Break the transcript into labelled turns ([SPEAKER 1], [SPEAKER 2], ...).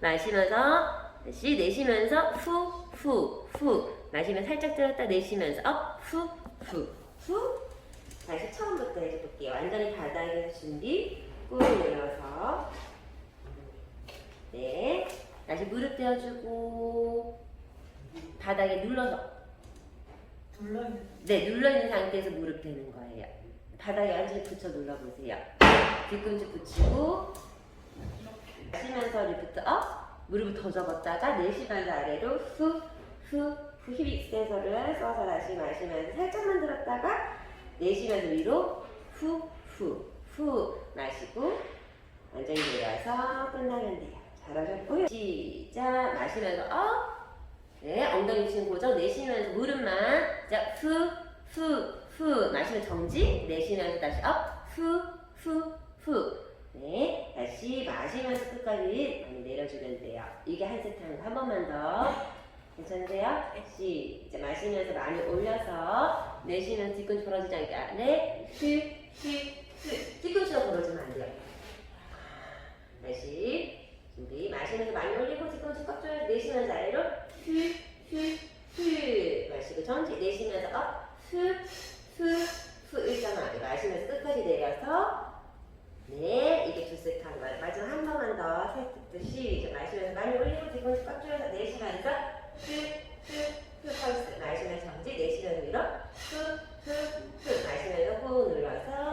[SPEAKER 1] 마시면서 다시 내쉬면서 후, 후, 후. 마시면 살짝 들었다 내쉬면서 업, 후, 후, 후. 다시 처음부터 해볼게요. 완전히 바닥에서 준비. 꾹 내려서. 네. 다시 무릎 떼어주고. 바닥에 눌러서.
[SPEAKER 2] 눌러있는
[SPEAKER 1] 네, 눌러있는 상태에서 무릎 대는 거예요. 바닥에 완전히 붙여 눌러보세요. 뒤꿈치 붙이고, 무릎을 더 접었다가 내쉬면서 아래로 후, 후, 후 힙 익스텐서를 써서 다시 마시면서 살짝만 들었다가 내쉬면서 위로 후, 후, 후 마시고 완전히 내려서 끝나면 돼요. 잘하셨고요. 시작. 마시면서 업, 네, 엉덩이 치는 고정. 내쉬면서 무릎만 자, 후, 후, 후 마시면 정지. 내쉬면서 다시 업, 후, 후, 후. 네, 다시 마시면서 끝까지 많이 내려주면 돼요. 이게 한 세트 거한 번만 더. 괜찮으세요? 시작 마시면서 많이 올려서 내쉬면서 뒤꿈치 벌어지지 않게. 아래 휘, 휘, 휘 뒤꿈치가 벌어지면 안 돼요. 다시 준비. 마시면서 많이 올리고 뒤꿈치 꽉 조여 내쉬면서 아래로 휘 마시고 정지. 내쉬면서 업, 후 일정하게 마시면서 끝까지 내려 척추에서 내쉬면서 흡흡흡 하우스. 마시면서 정지 내쉬면서 밀어 흡흡흡 마시면서 후 눌러서